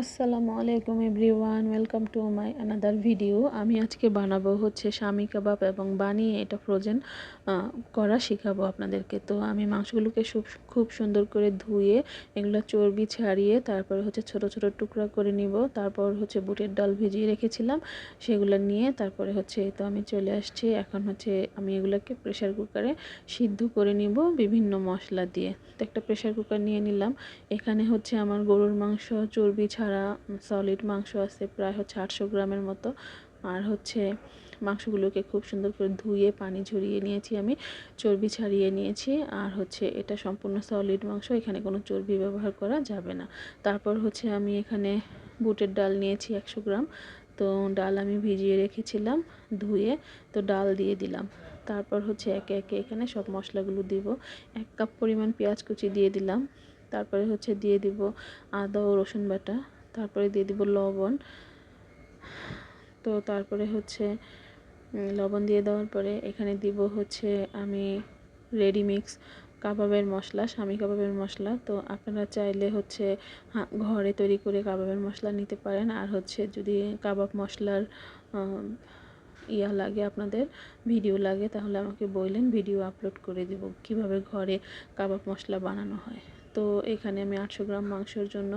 আসসালামু আলাইকুম everyone, welcome to my another video. আমি আজকে বানাবো হচ্ছে স্বামী কাবাব এবং বানিয়ে এটা ফ্রোজেন করা শেখাবো আপনাদেরকে। তো আমি মাংসগুলোকে খুব সুন্দর করে ধুয়ে, এগুলো চর্বি ছাড়িয়ে তারপরে হচ্ছে ছোট ছোট টুকরা করে নিব। তারপর হচ্ছে বুটের ডাল ভিজিয়ে রেখেছিলাম, সেগুলো নিয়ে তারপরে হচ্ছে তো আমি চলে আসছি। এখন হচ্ছে আমি এগুলোকে প্রেশার কুকারে সিদ্ধ করে নিব বিভিন্ন মশলা দিয়ে। তো একটা প্রেশার কুকার নিয়ে নিলাম। এখানে হচ্ছে আমার গরুর মাংস, চর্বি ছাড়া সলিড মাংস আছে প্রায় হচ্ছে আটশো গ্রামের মতো। আর হচ্ছে মাংসগুলোকে খুব সুন্দর করে ধুয়ে, পানি ঝরিয়ে নিয়েছি আমি, চর্বি ছাড়িয়ে নিয়েছি। আর হচ্ছে এটা সম্পূর্ণ সলিড মাংস, এখানে কোনো চর্বি ব্যবহার করা যাবে না। তারপর হচ্ছে আমি এখানে বুটের ডাল নিয়েছি একশো গ্রাম। তো ডাল আমি ভিজিয়ে রেখেছিলাম ধুয়ে, তো ডাল দিয়ে দিলাম। তারপর হচ্ছে একে একে এখানে সব মশলাগুলো দিব। এক কাপ পরিমাণ পেঁয়াজ কুচি দিয়ে দিলাম। তারপরে হচ্ছে দিয়ে দিব আদা ও রসুন বাটা। তারপরে দিয়ে দিব লবণ। তো তারপরে হচ্ছে লবণ দিয়ে দেওয়ার পরে এখানে দিব হচ্ছে আমি রেডি মিক্স কাবাবের মশলা, স্বামী কাবাবের মশলা। তো আপনারা চাইলে হচ্ছে ঘরে তৈরি করে কাবাবের মশলা নিতে পারেন। আর হচ্ছে যদি কাবাব মশলার ইয়া লাগে আপনাদের, ভিডিও লাগে, তাহলে আমাকে বললেন, ভিডিও আপলোড করে দেব। কীভাবে ঘরে কাবাব মশলা বানানো হয়। তো এখানে আমি আটশো গ্রাম মাংসের জন্য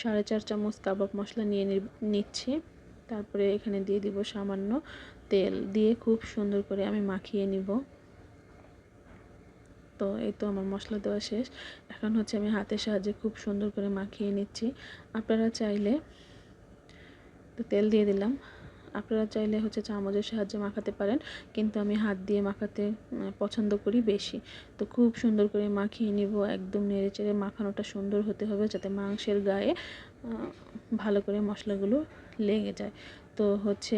সাড়ে চার চামচ কাবাব মশলা নিয়ে নিচ্ছি। তারপরে এখানে দিয়ে দিব সামান্য তেল। দিয়ে খুব সুন্দর করে আমি মাখিয়ে নিব। তো এই তো আমার মশলা দেওয়া শেষ। এখন হচ্ছে আমি হাতের সাহায্যে খুব সুন্দর করে মাখিয়ে নিচ্ছি। আপনারা চাইলে তো তেল দিয়ে দিলাম। আপনারা চাইলে হচ্ছে চামচের সাহায্যে মাখাতে পারেন, কিন্তু আমি হাত দিয়ে মাখাতে পছন্দ করি বেশি। তো খুব সুন্দর করে মাখিয়ে নিব, একদম নেড়ে চেড়ে মাখানোটা সুন্দর হতে হবে যাতে মাংসের গায়ে ভালো করে মশলাগুলো লেগে যায়। তো হচ্ছে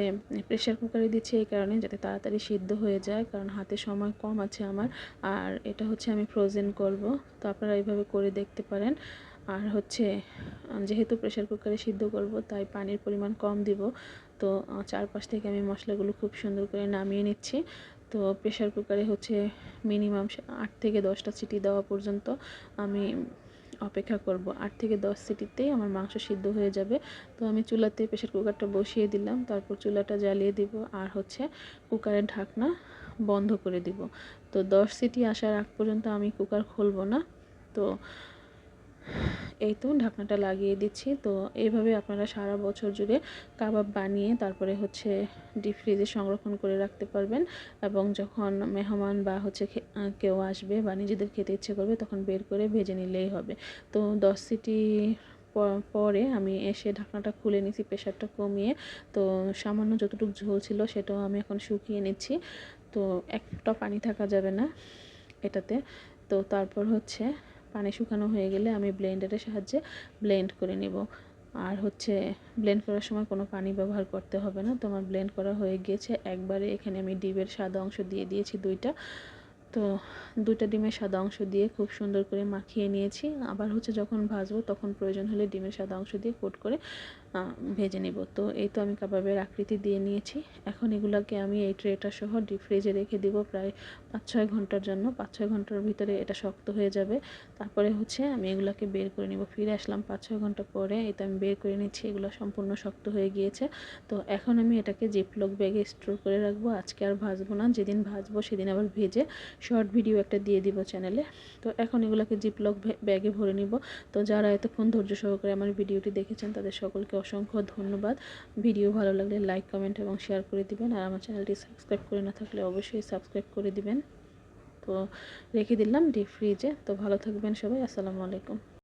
প্রেশার কুকারে দিচ্ছি এই কারণে যাতে তাড়াতাড়ি সিদ্ধ হয়ে যায়, কারণ হাতে সময় কম আছে আমার। আর এটা হচ্ছে আমি ফ্রোজেন করব। তো আপনারা এইভাবে করে দেখতে পারেন। আর হচ্ছে যেহেতু প্রেশার কুকারে সিদ্ধ করব, তাই পানির পরিমাণ কম দিব। তো চারপাশ থেকে আমি মশলাগুলো খুব সুন্দর করে নামিয়ে নিচ্ছি। তো প্রেশার কুকারে হচ্ছে মিনিমাম আট থেকে দশটা সিটি দেওয়া পর্যন্ত আমি অপেক্ষা করব। আট থেকে দশ সিটিতেই আমার মাংস সিদ্ধ হয়ে যাবে। তো, আমি চুলাতে প্রেশার কুকারটা বসিয়ে দিলাম। তারপর চুলাটা জ্বালিয়ে দিব আর হচ্ছে কুকারের ঢাকনা বন্ধ করে দিব। তো, দশ সিটি আসার আগ পর্যন্ত আমি কুকার খুলব না। তো এই তো ঢাকনাটা লাগিয়ে দিচ্ছি। তো এইভাবে আপনারা সারা বছর জুড়ে কাবাব বানিয়ে তারপরে হচ্ছে ডিপ ফ্রিজে সংরক্ষণ করে রাখতে পারবেন এবং যখন মেহমান বা হচ্ছে কেউ আসবে বা নিজেদের খেতে ইচ্ছে করবে তখন বের করে ভেজে নিলেই হবে। তো দশ সিটি পরে আমি এসে ঢাকনাটা খুলে নিছি প্রেশারটা কমিয়ে। তো সামান্য যতটুকু ঝোল ছিল সেটাও আমি এখন শুকিয়ে নিচ্ছি। তো একটা পানি থাকা যাবে না এটাতে। তো তারপর হচ্ছে পানি শুকানো হয়ে গেলে আমি ব্লেন্ডারের সাহায্যে ব্লেন্ড করে নেব। আর হচ্ছে ব্লেন্ড করার সময় কোনো পানি ব্যবহার করতে হবে না। তোমার ব্লেন্ড করা হয়ে গিয়েছে একবারে এখানে আমি ডিবের সাদা অংশ দিয়ে দিয়েছি দুইটা। তো দুটা ডিমের সাদা অংশ দিয়ে খুব সুন্দর করে মাখিয়ে নিয়েছি। আবার হচ্ছে যখন ভাজবো তখন প্রয়োজন হলে ডিমের সাদা অংশ দিয়ে কোট করে ভেজে নেব। তো এই তো আমি কাবাবের আকৃতি দিয়ে নিয়েছি। এখন এগুলোকে আমি এই ট্রেটা সহ ডিপ ফ্রিজে রেখে দিব প্রায় পাঁচ ছয় ঘণ্টার জন্য। পাঁচ ছয় ঘণ্টার ভিতরে এটা শক্ত হয়ে যাবে। তারপরে হচ্ছে আমি এগুলোকে বের করে নিব। ফিরে আসলাম পাঁচ ছয় ঘণ্টা পরে। এই তো আমি বের করে নিচ্ছি। এগুলো সম্পূর্ণ শক্ত হয়ে গিয়েছে। তো এখন আমি এটাকে জিপলক ব্যাগে স্টোর করে রাখব। আজকে আর ভাজবো না। যেদিন ভাজবো সেদিন আবার ভেজে শর্ট ভিডিও একটা দিয়ে দিব চ্যানেলে। তো এখন এগুলোকে জিপলক ব্যাগে ভরে নিব। তো যারা এতক্ষণ ধৈর্য সহকারে আমার ভিডিওটি দেখেছেন, তাদের সকলকে অসংখ্য ধন্যবাদ। ভিডিও ভালো লাগলে লাইক কমেন্ট এবং শেয়ার করে দিবেন। আর আমার চ্যানেলটি সাবস্ক্রাইব করে না থাকলে অবশ্যই সাবস্ক্রাইব করে দিবেন। তো রেখে দিলাম ডিপ ফ্রিজে তো ভালো থাকবেন সবাই। আসসালামু আলাইকুম।